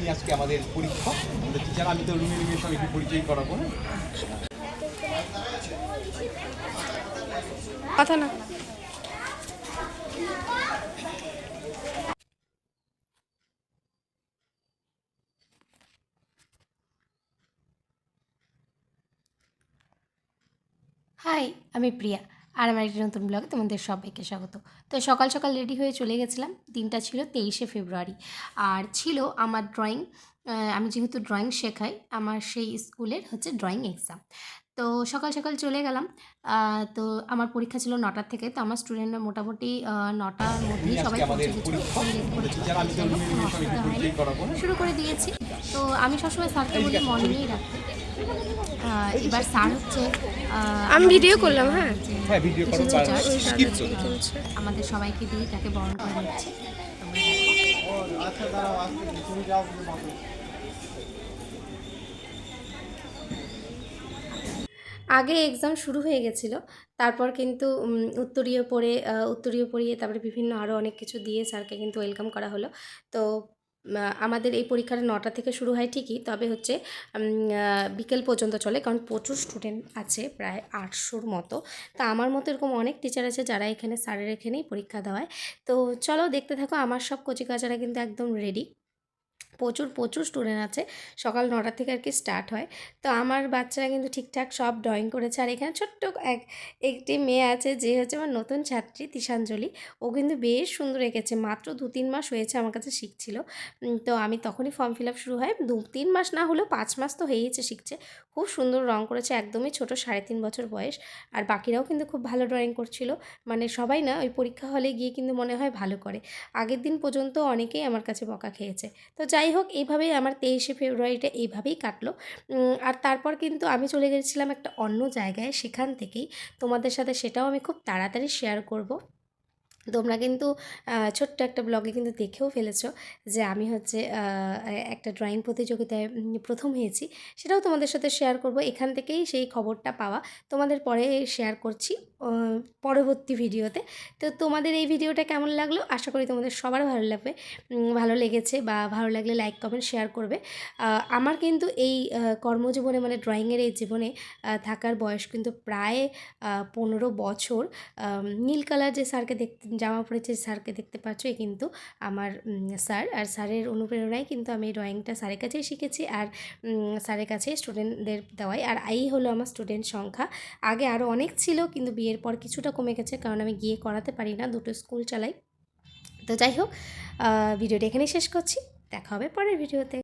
উনি আজকে আমাদের পরীক্ষক আমাদের টিচার আমি তো রুমি রুমির সঙ্গে পরিচয় করাবো হ্যাঁ? কথা না। হাই আমি প্রিয়া। আর আমার একটি নতুন ব্লগে তোমাদের সবাইকে স্বাগত। তো সকাল সকাল রেডি হয়ে চলে গেছিলাম। দিনটা ছিল তেইশে ফেব্রুয়ারি। আর ছিল আমার ড্রয়িং আমি যেহেতু ড্রয়িং শেখাই, আমার সেই স্কুলের হচ্ছে ড্রয়িং এক্সাম তো সকাল সকাল চলে গেলাম। তো আমার পরীক্ষা ছিল নটার থেকে তো আমার স্টুডেন্টরা মোটামুটি নটার মধ্যেই সবাই। পরিচয় করাবো, হ্যাঁ? শুরু করে দিয়েছি। তো আমি সবসময় স্যারকে বলি মর্নিংয়েই রাখতে আহ, এবার স্যার হচ্ছে আমি ভিডিও করলাম হ্যাঁ। হ্যাঁ ভিডিও আমাদের সবাইকে দিয়ে তাকে বরণ করে নিচ্ছে তোমরা দেখো। আগে এক্সাম শুরু হয়ে গেছিল। তারপর কিন্তু উত্তরীয় পড়ে উত্তরীয় পড়িয়ে তারপরে বিভিন্ন আরও অনেক কিছু দিয়ে স্যারকে কিন্তু ওয়েলকাম করা হলো। তো আমাদের এই পরীক্ষাটা নটা থেকে শুরু হয় ঠিকই। তবে হচ্ছে বিকেল পর্যন্ত চলে, কারণ প্রচুর স্টুডেন্ট আছে প্রায় আটশোর মতো। তা আমার মতো এরকম অনেক টিচার আছে যারা এখানে স্যারের এখানেই পরীক্ষা দেওয়ায়। তো চলো দেখতে থাকো, আমার সব কচিকাচারা কিন্তু একদম রেডি প্রচুর প্রচুর স্টুডেন্ট আছে। সকাল নটা থেকে আর কি স্টার্ট হয়। তো আমার বাচ্চারা কিন্তু ঠিকঠাক সব ড্রয়িং করেছে। আর এখানে ছোট্ট এক, একটি মেয়ে আছে যে হচ্ছে আমার নতুন ছাত্রী তিশাঞ্জলি। ও কিন্তু বেশ সুন্দর এঁকেছে। মাত্র দু তিন মাস হয়েছে আমার কাছে শিখছিল। তো আমি তখনই ফর্ম ফিল আপ শুরু হয়। দু তিন মাস না হলেও পাঁচ মাস তো হয়েইছে শিখছে। খুব সুন্দর রং করেছে। একদমই ছোট, সাড়ে তিন বছর বয়স। আর বাকিরাও কিন্তু খুব ভালো ড্রয়িং করছিল। মানে সবাই না ওই পরীক্ষা হলে গিয়ে কিন্তু মনে হয় ভালো করে। আগের দিন পর্যন্ত অনেকেই আমার কাছে বকা খেয়েছে। তো যাই হোক, এইভাবেই আমার তেইশে ফেব্রুয়ারিটা এইভাবেই কাটলো। আর তারপর কিন্তু আমি চলে গেছিলাম একটা অন্য জায়গায়। সেখান থেকেই তোমাদের সাথে সেটাও আমি খুব তাড়াতাড়ি শেয়ার করব। তোমরা কিন্তু ছোট্ট একটা ব্লগে কিন্তু দেখেও ফেলেছো যে আমি হচ্ছে একটা ড্রয়িং প্রতিযোগিতায় প্রথম হয়েছি। সেটাও তোমাদের সাথে শেয়ার করব। এখান থেকেই সেই খবরটা পাওয়া। তোমাদের পরে শেয়ার করছি পরবর্তী ভিডিওতে। তো তোমাদের এই ভিডিওটা কেমন লাগল? আশা করি তোমাদের সবার ভালো লাগবে ভালো লেগেছে বা ভালো লাগলে লাইক, কমেন্ট, শেয়ার করবে। আমার কিন্তু এই কর্মজীবনে মানে ড্রয়িংয়ের এই জীবনে থাকার বয়স কিন্তু প্রায় পনেরো বছর নীল কালার যে স্যারকে দেখতে জামা পরেছে স্যারকে দেখতে পাচ্ছ, এ কিন্তু আমার স্যার। আর স্যারের অনুপ্রেরণায় কিন্তু আমি ড্রয়িংটা স্যারের কাছেই শিখেছি আর স্যারের কাছে স্টুডেন্টদের দেওয়াই। আর এই হলো আমার স্টুডেন্ট সংখ্যা। আগে আরও অনেক ছিল কিন্তু বিয়ের পর কিছুটা কমে গেছে কারণ আমি গিয়ে করাতে পারি না, দুটো স্কুল চালাই। তো যাই হোক ভিডিওটা এখানেই শেষ করছি। দেখা হবে পরের ভিডিওতে।